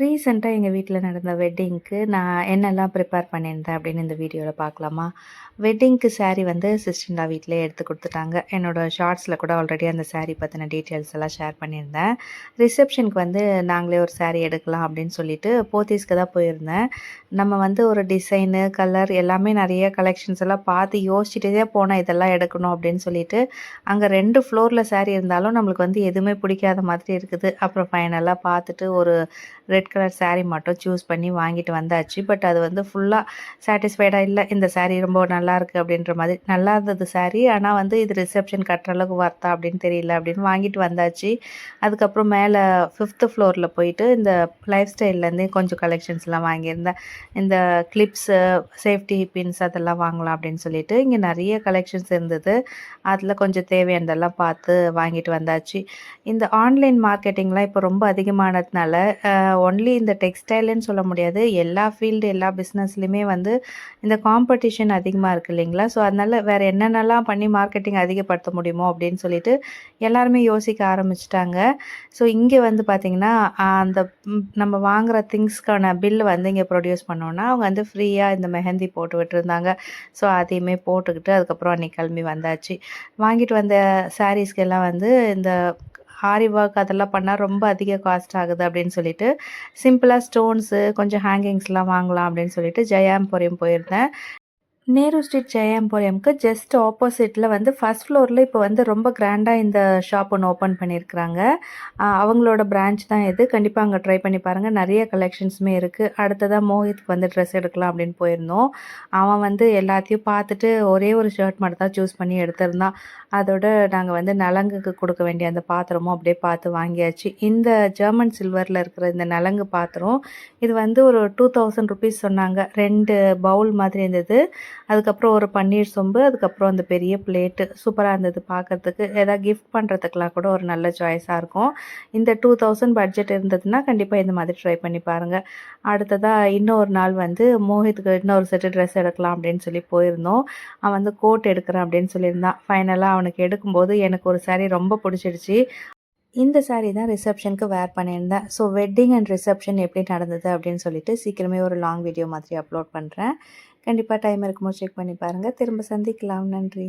ரீசெண்டாக எங்கள் வீட்டில் நடந்த வெட்டிங்க்கு நான் என்னெல்லாம் ப்ரிப்பேர் பண்ணியிருந்தேன் அப்படின்னு இந்த வீடியோவில் பார்க்கலாமா? வெட்டிங்க்கு சாரீ வந்து சிஸ்டர்லா வீட்டிலே எடுத்து கொடுத்துட்டாங்க. என்னோடய ஷார்ட்ஸில் கூட ஆல்ரெடி அந்த சாரீ பற்றின டீட்டெயில்ஸ் எல்லாம் ஷேர் பண்ணியிருந்தேன். ரிசப்ஷனுக்கு வந்து நாங்களே ஒரு சாரீ எடுக்கலாம் அப்படின்னு சொல்லிட்டு போத்தீஸ்க்கு தான் போயிருந்தேன். நம்ம வந்து ஒரு டிசைனு கலர் எல்லாமே நிறைய கலெக்ஷன்ஸ் எல்லாம் பார்த்து யோசிச்சுட்டே போனால் இதெல்லாம் எடுக்கணும் அப்படின்னு சொல்லிட்டு அங்கே ரெண்டு ஃப்ளோரில் சாரீ இருந்தாலும் நம்மளுக்கு வந்து எதுவுமே பிடிக்காத மாதிரி இருக்குது. அப்புறம் ஃபைனலாக பார்த்துட்டு ஒரு ரெட் கலர் சாரீ மட்டும் சூஸ் பண்ணி வாங்கிட்டு வந்தாச்சு. பட் அது வந்து ஃபுல்லாக சாட்டிஸ்ஃபைடாக இல்லை. இந்த சாரீ ரொம்ப நல்லா இருக்குது அப்படின்ற மாதிரி. நல்லா இருந்தது சாரீ ஆனால் வந்து இது ரிசப்ஷன் கட்டுற அளவுக்கு வர்த்தா அப்படின்னு தெரியல அப்படின்னு வாங்கிட்டு வந்தாச்சு. அதுக்கப்புறம் மேலே ஃபிஃப்த்து ஃப்ளோரில் போயிட்டு இந்த லைஃப் ஸ்டைல்லேருந்தே கொஞ்சம் கலெக்ஷன்ஸ்லாம் வாங்கியிருந்தேன். இந்த கிளிப்ஸு சேஃப்டி பின்ஸ் அதெல்லாம் வாங்கலாம் அப்படின்னு சொல்லிட்டு இங்கே நிறைய கலெக்ஷன்ஸ் இருந்தது. அதில் கொஞ்சம் தேவையானதெல்லாம் பார்த்து வாங்கிட்டு வந்தாச்சு. இந்த ஆன்லைன் மார்க்கெட்டிங்லாம் இப்போ ரொம்ப அதிகமானதுனால ஒன் ஒன்லி இந்த டெக்ஸ்டைல்னு சொல்ல முடியாது. எல்லா ஃபீல்டு எல்லா பிஸ்னஸ்லையுமே வந்து இந்த காம்படிஷன் அதிகமாக இருக்குது இல்லைங்களா? ஸோ அதனால் வேறு என்னென்னலாம் பண்ணி மார்க்கெட்டிங் அதிகப்படுத்த முடியுமோ அப்படின்னு சொல்லிட்டு எல்லாருமே யோசிக்க ஆரம்பிச்சிட்டாங்க. ஸோ இங்கே வந்து பார்த்திங்கன்னா அந்த நம்ம வாங்குகிற திங்ஸ்க்கான பில் வந்து இங்கே ப்ரொடியூஸ் பண்ணோன்னா அவங்க வந்து ஃப்ரீயாக இந்த மெஹந்தி போட்டு விட்டுருந்தாங்க. ஸோ அதையுமே போட்டுக்கிட்டு அதுக்கப்புறம் அன்றைக்கி கிளம்பி வந்தாச்சு. வாங்கிட்டு வந்த சாரீஸ்க்கு எல்லாம் வந்து இந்த ஆரி ஒர்க் அதெல்லாம் பண்ணால் ரொம்ப அதிக காஸ்ட் ஆகுது அப்படின்னு சொல்லிட்டு சிம்பிளாக ஸ்டோன்ஸு கொஞ்சம் ஹேங்கிங்ஸ்லாம் வாங்கலாம் அப்படின்னு சொல்லிட்டு ஜெயாம்புரியம் போயிருந்தேன். நேரு ஸ்ட்ரீட் ஜெயாம்புரியம்க்கு ஜஸ்ட் ஆப்போசிட்டில் வந்து ஃபஸ்ட் ஃப்ளோரில் இப்போ வந்து ரொம்ப கிராண்டாக இந்த ஷாப் ஒன்று ஓப்பன் பண்ணியிருக்கிறாங்க அவங்களோட பிரான்ச் தான் இது. கண்டிப்பாக அங்கே ட்ரை பண்ணி பாருங்கள் நிறைய கலெக்ஷன்ஸுமே இருக்குது அடுத்ததாக மோஹித்க்கு வந்து ட்ரெஸ் எடுக்கலாம் அப்படின்னு போயிருந்தோம். அவன் வந்து எல்லாத்தையும் பார்த்துட்டு ஒரே ஒரு ஷர்ட் மட்டும் தான் சூஸ் பண்ணி எடுத்திருந்தான். அதோட நாங்கள் வந்து நலங்குக்கு கொடுக்க வேண்டிய அந்த பாத்திரமும் அப்படியே பார்த்து வாங்கியாச்சு. இந்த ஜெர்மன் சில்வரில் இருக்கிற இந்த நலங்கு பாத்திரம் இது வந்து ஒரு டூ தௌசண்ட் ருபீஸ் சொன்னாங்க. ரெண்டு பவுல் மாதிரி இருந்தது. அதுக்கப்புறம் ஒரு பன்னீர் சொம்பு அதுக்கப்புறம் அந்த பெரிய பிளேட்டு சூப்பராக இருந்தது பார்க்கறதுக்கு ஏதாவது கிஃப்ட் பண்ணுறதுக்கெலாம் கூட ஒரு நல்ல சாய்ஸாக இருக்கும். இந்த டூ தௌசண்ட் பட்ஜெட் இருந்ததுன்னா கண்டிப்பாக இந்த மாதிரி ட்ரை பண்ணி பாருங்கள் அடுத்ததாக இன்னொரு நாள் வந்து மோஹித்துக்கு இன்னொரு செட்டு ட்ரெஸ் எடுக்கலாம் அப்படின்னு சொல்லி போயிருந்தோம். அவன் வந்து கோட் எடுக்கிறேன் அப்படின்னு சொல்லியிருந்தான். ஃபைனலாக அவனுக்கு எடுக்கும்போது எனக்கு ஒரு saree ரொம்ப பிடிச்சிடுச்சு. இந்த சாரீ தான் ரிசப்ஷனுக்கு வேர் பண்ணியிருந்தேன். ஸோ வெட்டிங் அண்ட் ரிசப்ஷன் எப்படி நடந்தது அப்படின்னு சொல்லிட்டு சீக்கிரமே ஒரு லாங் வீடியோ மாதிரி அப்லோட் பண்ணுறேன் கண்டிப்பாக டைம் இருக்கும்போது செக் பண்ணி பாருங்கள் திரும்ப சந்திக்கலாம். நன்றி.